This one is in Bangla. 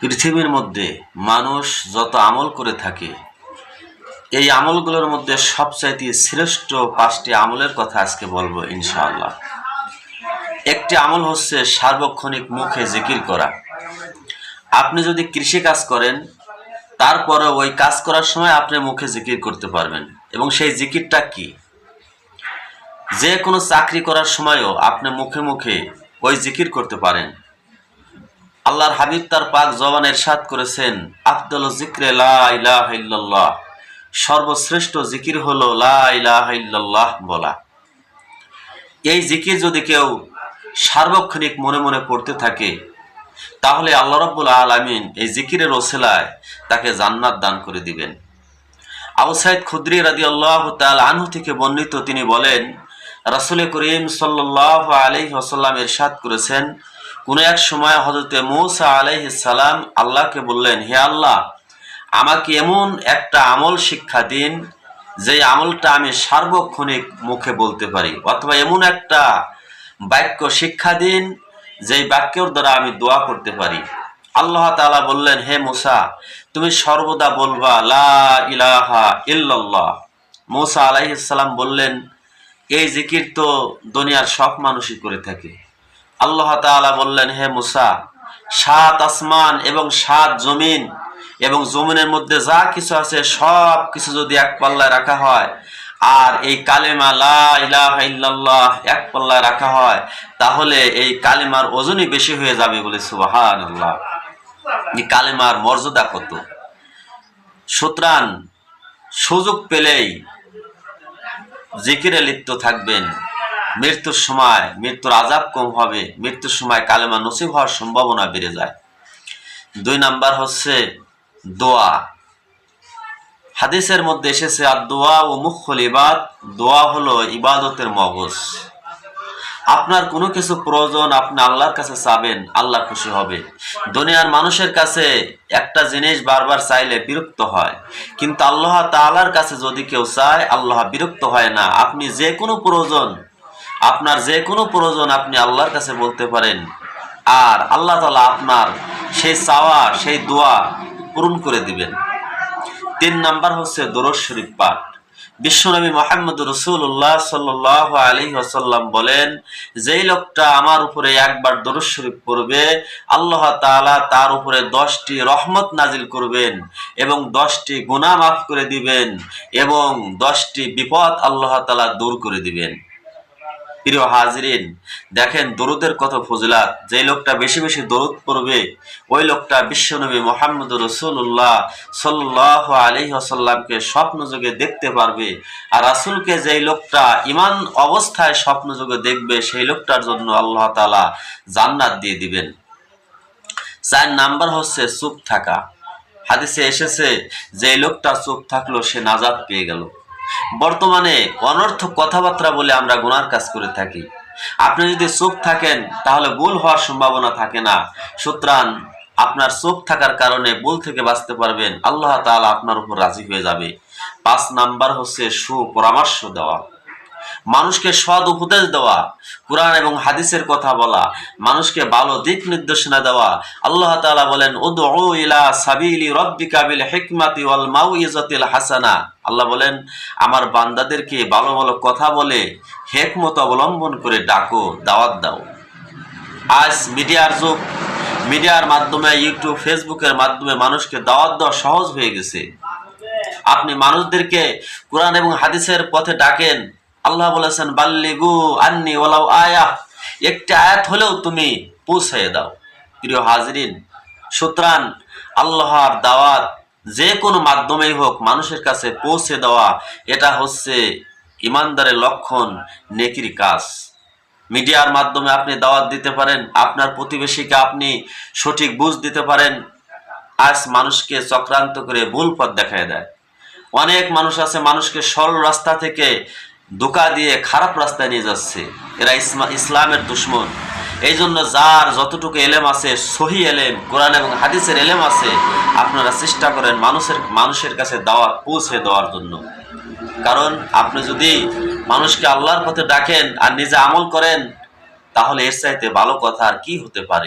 পৃথিবীর মধ্যে মানুষ যত আমল করে থাকে, এই আমলগুলোর মধ্যে সবচাইতে শ্রেষ্ঠ পাঁচটি আমলের কথা আজকে বলব ইনশাআল্লাহ। একটি আমল হচ্ছে সার্বক্ষণিক মুখে জিকির করা। আপনি যদি কৃষি কাজ করেন, তারপরে ওই কাজ করার সময় আপনি মুখে জিকির করতে পারবেন। এবং সেই জিকিরটা কি? যে কোনো চাকরি করার সময়ও আপনি মুখে মুখে ওই জিকির করতে পারেন। আল্লাহর হাবিব তার পাক জবান এরশাদ করেছেন, আফদল জিক্রে লা ইলাহা ইল্লাল্লাহ। সর্বশ্রেষ্ঠ জিকির হলো লা ইলাহা ইল্লাল্লাহ বলা। এই জিকির যদি কেউ সার্বক্ষণিক মনে মনে পড়তে থাকে, তাহলে আল্লাহ রব্বুল আলমিন এই জিকিরের ওসেলায় তাকে জান্নাত দান করে দিবেন। আবু সাইদ খুদ্রি রাদি আল্লাহ তাল আনহু থেকে বর্ণিত তিনি বলেন, রাসুল করিম সাল্লাহ আলহি আসাল্লাম এরশাদ করেছেন কোনো এক সময় হজরতে মৌসা আলহ সালাম আল্লাহকে বললেন, হে আল্লাহ, আমাকে এমন একটা আমল শিক্ষা দিন, যে আমলটা আমি সার্বক্ষণিক মুখে বলতে পারি, অথবা এমন একটা বাক্য শিক্ষা দিন যেই বাক্যর দ্বারা আমি দোয়া করতে পারি। আল্লাহ তালা বললেন, হে মুসা, তুমি সর্বদা বলবা, লা ইলাহা ইল্লাল্লাহ। মুসা আলাইসাল্লাম বললেন, এই জিকির তো দুনিয়ার সব মানুষই করে থাকে। আল্লাহ তাআলা বললেন, হে মুসা, সাত আসমান এবং সাত জমিন এবং জমিনের মধ্যে যা কিছু আছে, সব কিছু যদি এক পাল্লায় রাখা হয়, আর এই কালেমা লা ইলাহা ইল্লাল্লাহ এক পাল্লায় রাখা হয়, তাহলে এই কালেমার ওজনই বেশি হয়ে যাবে বলে সুবাহান আল্লাহ এই কালেমার মর্যাদা কত? সুতরাং সুযোগ পেলেই জিকিরে লিপ্ত থাকবেন। মৃত্যুর সময় মৃত্যুর আজাব কম হবে, মৃত্যুর সময় কালেমা নসিব হওয়ার সম্ভাবনা বেড়ে যায়। দুই নাম্বার হচ্ছে দোয়া। হাদিসের মধ্যে এসেছে আর দোয়া ও মুখ্যল ইবাদ, দোয়া হলো ইবাদতের মগজ। আপনার কোনো কিছু প্রয়োজন আপনি আল্লাহর কাছে চাবেন, আল্লাহ খুশি হবে। দুনিয়ার মানুষের কাছে একটা জিনিস বারবার চাইলে বিরক্ত হয়, কিন্তু আল্লাহ তাআলার কাছে যদি কেউ চায়, আল্লাহ বিরক্ত হয় না। আপনি যে কোনো প্রয়োজন আপনার যে কোনো প্রয়োজন আপনি আল্লাহর কাছে বলতে পারেন। আর আল্লাহ তালা আপনার সেই চাওয়া, সেই দোয়া পূরণ করে দিবেন। তিন নাম্বার হচ্ছে দরজ শরীফ পাঠ। বিশ্বনবী মোহাম্মদ রসুল্লাহ সাল্লাহ আলী আসাল্লাম বলেন, যেই লোকটা আমার উপরে একবার দরজ শরীফ আল্লাহ তাআলা তার উপরে দশটি রহমত নাজিল করবেন এবং দশটি গুনাহ মাফ করে দিবেন এবং দশটি বিপদ আল্লাহ তাআলা দূর করে দিবেন। প্রিয় হাজরিন, দেখেন দরুদের কত ফজিলাত। যে লোকটা বেশি বেশি দরুদ পড়বে, ওই লোকটা বিশ্বনবী মোহাম্মদ রসুল্লাহ সাল্লাহ আলি আসাল্লামকে স্বপ্ন যুগে দেখতে পারবে। আর রাসুলকে যেই লোকটা ইমান অবস্থায় স্বপ্ন যুগে দেখবে, সেই লোকটার জন্য আল্লাহ তালা জান্নাত দিয়ে দিবেন। চার নাম্বার হচ্ছে চুপ থাকা। হাদিসে এসেছে যে লোকটা চুপ থাকল, সে নাজাদ পেয়ে গেল। বর্তমানে অনর্থক কথাবার্তা বলে আমরা গুনার কাজ করে থাকি। আপনি যদি চুপ থাকেন, তাহলে ভুল হওয়ার সম্ভাবনা থাকে না। সুতরাং আপনার চুপ থাকার কারণে ভুল থেকে বাঁচতে পারবেন। আল্লাহ তাআলা আপনার উপর রাজি হয়ে যাবে। পাঁচ নাম্বার হচ্ছে সুপরামর্শ দেওয়া। মানুষকে সৎ উপদেশ দেওয়া, কোরআন এবং হাদিসের কথা বলা, মানুষকে ভালো দিক নির্দেশনা দেওয়া। আল্লাহ তাআলা বলেন, উদউ ইলা সাবিলি রাব্বিকা বিল হিকমাতি ওয়াল মাউইজাতিল হাসানা। আল্লাহ বলেন, আমার বান্দাদেরকে ভালো ভালো কথা বলে হেকমত অবলম্বন করে ডাকো, দাওয়াত দাও। আজ মিডিয়ার যুগ, মিডিয়ার মাধ্যমে ইউটিউব, ফেসবুকের মাধ্যমে মানুষকে দাওয়াত দেওয়া সহজ হয়ে গেছে। আপনি মানুষদেরকে কোরআন এবং হাদিসের পথে ডাকেন, আল্লাহ বলেছেন, বাল্লিগু আন্নি ওলাও আয়া। একটি আয়াত হলেও তুমি পৌঁছাইয়ে দাও। প্রিয় হাজরিন, সুতরাং আল্লাহর দাওয়াত যে কোনো মাধ্যমেই হোক মানুষের কাছে পৌঁছে দেওয়া, এটা হচ্ছে ইমানদারের লক্ষণ, নেকির কাজ। মিডিয়ার মাধ্যমে আপনি দাওয়াত দিতে পারেন, আপনার প্রতিবেশীকে আপনি সঠিক বুঝ দিতে পারেন, আজ মানুষকে চক্রান্ত করে ভুল পথ দেখায় দেয়। অনেক মানুষ আছে, মানুষকে সরল রাস্তা থেকে ধোকা দিয়ে খারাপ রাস্তায় নিয়ে যাচ্ছে। এরা ইসলামের দুশ্মন। এই জন্য যার যতটুকু এলেম আছে, সহি এলেম, কোরআন এবং হাদিসের এলেম আছে, আপনারা চেষ্টা করেন মানুষের মানুষের কাছে দাওয়াত পৌঁছে দেওয়ার জন্য। কারণ আপনি যদি মানুষকে আল্লাহর পথে ডাকেন আর নিজে আমল করেন, তাহলে এর চাইতে ভালো কথা আর কি হতে পারে?